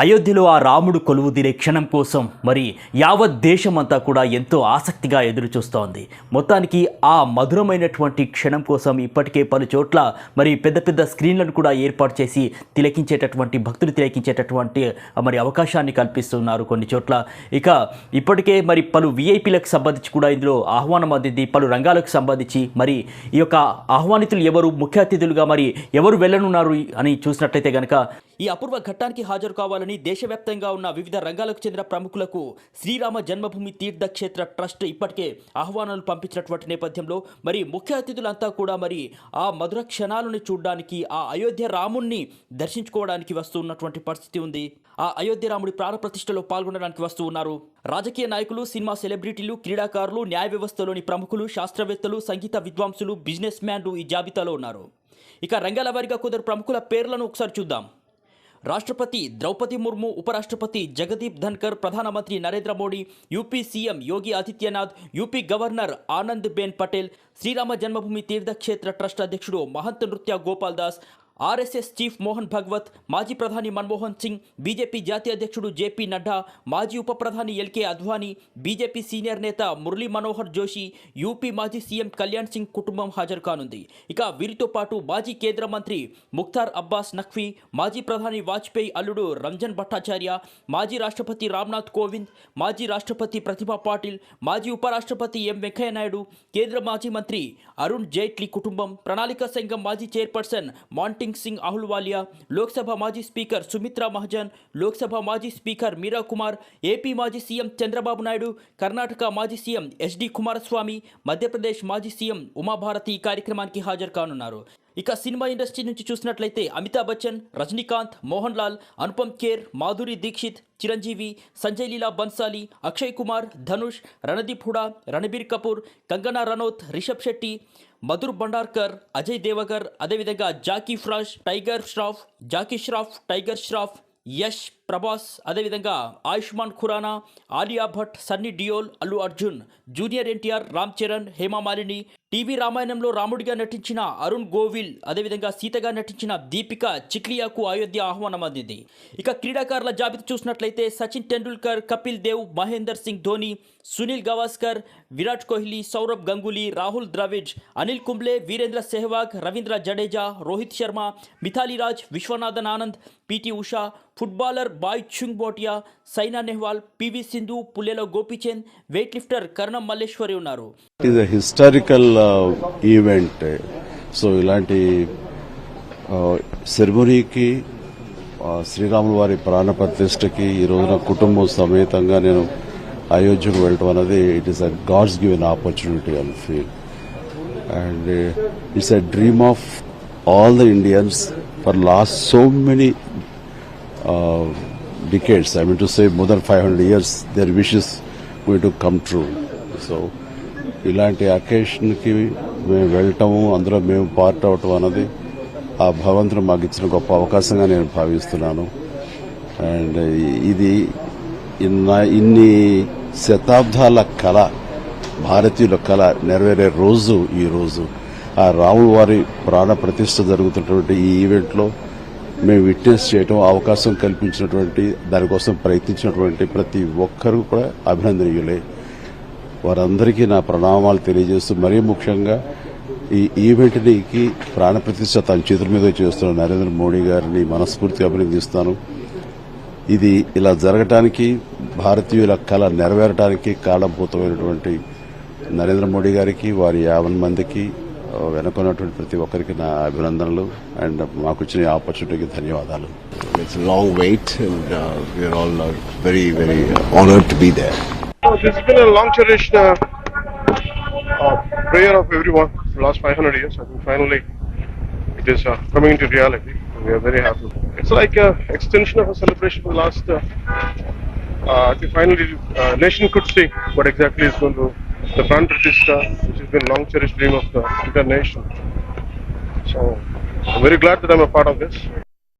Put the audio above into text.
అయోధ్యలో ఆ రాముడు కొలువు తీరే క్షణం కోసం మరి యావత్ దేశమంతా కూడా ఎంతో ఆసక్తిగా ఎదురుచూస్తోంది. మొత్తానికి ఆ మధురమైనటువంటి క్షణం కోసం ఇప్పటికే పలు చోట్ల మరి పెద్ద పెద్ద స్క్రీన్లను కూడా ఏర్పాటు చేసి తిలకించేటటువంటి భక్తులు తిలకించేటటువంటి మరి అవకాశాన్ని కల్పిస్తున్నారు కొన్ని చోట్ల. ఇక ఇప్పటికే మరి పలు విఐపీలకు సంబంధించి కూడా ఇందులో ఆహ్వానం అందింది పలు రంగాలకు సంబంధించి మరి ఈ యొక్క ఆహ్వానితులు ఎవరు ముఖ్య అతిథులుగా మరి ఎవరు వెళ్ళనున్నారు అని చూసినట్లయితే కనుక ఈ అపూర్వ ఘట్టానికి హాజరు కావాలని దేశవ్యాప్తంగా ఉన్న వివిధ రంగాలకు చెందిన ప్రముఖులకు శ్రీరామ జన్మభూమి తీర్థక్షేత్ర ట్రస్ట్ ఇప్పటికే ఆహ్వానాలు పంపించినటువంటి నేపథ్యంలో మరి ముఖ్య అతిథులంతా కూడా మరి ఆ మధుర క్షణాలను చూడడానికి ఆ అయోధ్య రాముణ్ణి దర్శించుకోవడానికి వస్తున్నటువంటి పరిస్థితి ఉంది. ఆ అయోధ్య రాముడి ప్రాణప్రతిష్టలో పాల్గొనడానికి వస్తూ ఉన్నారు. రాజకీయ నాయకులు సినిమా సెలబ్రిటీలు క్రీడాకారులు న్యాయ వ్యవస్థలోని ప్రముఖులు శాస్త్రవేత్తలు సంగీత విద్వాంసులు బిజినెస్ మ్యాన్లు ఈ జాబితాలో ఉన్నారు. ఇక రంగాల వారిగా కొందరు ప్రముఖుల పేర్లను ఒకసారి చూద్దాం. రాష్ట్రపతి ద్రౌపది ముర్ము ఉపరాష్ట్రపతి జగదీప్ ధన్కర్ ప్రధానమంత్రి Narendra Modi UP CM Yogi Adityanath UP governor Anand Ben Patel Shriram Janmabhoomi Teerth Kshetra trust అధ్యక్షుడు మహంత్ నృత్య గోపాల్ దాస్ ఆర్ఎస్ఎస్ చీఫ్ మోహన్ భగవత్ మాజీ ప్రధాని మన్మోహన్ సింగ్ బీజేపీ జాతీయ అధ్యక్షుడు జేపీ నడ్డా మాజీ ఉప ప్రధాని ఎల్కే అద్వానీ బీజేపీ సీనియర్ నేత మురళీ మనోహర్ జోషి యూపీ మాజీ సీఎం కళ్యాణ్ సింగ్ కుటుంబం హాజరు కానుంది. ఇక వీరితో పాటు మాజీ కేంద్ర మంత్రి ముఖ్తార్ అబ్బాస్ నఖ్వీ మాజీ ప్రధాని వాజ్పేయి అల్లుడు రంజన్ భట్టాచార్య మాజీ రాష్ట్రపతి రామ్నాథ్ కోవింద్ మాజీ రాష్ట్రపతి ప్రతిభా పాటిల్ మాజీ ఉపరాష్ట్రపతి ఎం వెంకయ్య నాయుడు కేంద్ర మాజీ మంత్రి అరుణ్ జైట్లీ కుటుంబం ప్రణాళిక సంఘం మాజీ చైర్పర్సన్ మాంటింగ్ సింగ్ అహ్లువాలియా లోక్సభ మాజీ స్పీకర్ సుమిత్రా మహాజన్ లోక్సభ మాజీ స్పీకర్ మీరా కుమార్ ఏపీ మాజీ సీఎం చంద్రబాబు నాయుడు కర్ణాటక మాజీ సీఎం ఎస్డి కుమారస్వామి మధ్యప్రదేశ్ మాజీ సీఎం ఉమాభారతి ఈ కార్యక్రమానికి హాజరు కానున్నారు. ఇక సినిమా ఇండస్ట్రీ నుంచి చూసినట్లయితే అమితాబ్ బచ్చన్ రజనీకాంత్ మోహన్ లాల్ అనుపమ్ ఖేర్ మాధురి దీక్షిత్ చిరంజీవి సంజయ్ లీలా బన్సాలి అక్షయ్ కుమార్ ధనుష్ రణదీప్ హుడా రణబీర్ కపూర్ కంగనా రనౌత్ రిషబ్ శెట్టి మధుర్ భండార్కర్ అజయ్ దేవగర్ అదేవిధంగా జాకీ ఫ్రాష్ టైగర్ ష్రాఫ్ జాకీ ష్రాఫ్ టైగర్ ష్రాఫ్ యష్ ప్రభాస్ అదేవిధంగా Ayushmann Khurrana Alia Bhatt Sunny Deol Allu Arjun junior NTR Ram Charan Hema Malini TV రామాయణంలో రాముడిగా నటించిన అరుణ్ గోవిల్ అదేవిధంగా సీతగా నటించిన దీపిక చిక్లియాకు అయోధ్య ఆహ్వానం అందింది. ఇక క్రీడాకారుల జాబితా చూసినట్లయితే Sachin Tendulkar Kapil Dev Mahendra Singh Dhoni Sunil Gavaskar Virat Kohli Sourav Ganguly Rahul Dravid Anil Kumble Virender Sehwag Ravindra Jadeja Rohit Sharma Mithali Raj Viswanathan Anand PT Usha footballer Bhaichung Bhutia Saina Nehwal PV Sindhu Pullela Gopichand weightlifter Karnam Malleswari ఉన్నారు. It historical event so ఇలాంటి uh, సెరమనీకి uh, శ్రీరాముల వారి ప్రాణ ప్రతిష్టకి ఈ రోజున కుటుంబం సమేతంగా నేను అయోధ్యకు వెళ్ళటం అనేది it is a God's given opportunity I feel and it's a dream of all the Indians for last so many decades. I mean to say more than 500 years, their wishes going to come true. So ఇలాంటి అకేషన్కి మేము వెళ్ళటము అందులో మేము part అవటం అన్నది ఆ భగవంతుడు మాకు ఇచ్చిన గొప్ప అవకాశంగా నేను భావిస్తున్నాను అండ్ uh, ఇది ఇన్న ఇన్ని శతాబ్దాల కళ భారతీయుల కళ నెరవేరే రోజు ఈ రోజు ఆ రాముల వారి ప్రాణ ప్రతిష్ఠ జరుగుతున్నటువంటి ఈ ఈవెంట్లో మేము విట్నెస్ చేయటం అవకాశం కల్పించినటువంటి దానికోసం ప్రయత్నించినటువంటి ప్రతి ఒక్కరూ కూడా అభినందనీయులే. వారందరికీ నా ప్రణామాలు తెలియజేస్తూ మరీ ముఖ్యంగా ఈ ఈవెంట్నికి ప్రాణప్రతిష్ట తన చేతుల మీద చేస్తున్న నరేంద్ర మోడీ గారిని మనస్ఫూర్తిగా అభినందిస్తాను. ఇది ఇలా జరగటానికి భారతీయుల కళ నెరవేరటానికి కారణభూతమైనటువంటి నరేంద్ర మోడీ గారికి వారి యాభై మందికి వెనుకున్నటువంటి ప్రతి ఒక్కరికి నా అభినందనలు అండ్ మాకు ఇచ్చిన ఆపర్చునిటీకి ధన్యవాదాలు It's a long wait, and uh, we're all uh, very, very honored to be there. Oh, this has been a long cherished uh, uh, prayer of everyone for the last 500 years. I think finally it is uh, coming into reality. We are very happy. It's like an extension of a celebration for the last. Uh, uh, I think finally uh, nation could see what exactly is going to the Pratishtha, which has been long cherished dream of the entire nation. So I'm very glad that I'm a part of this.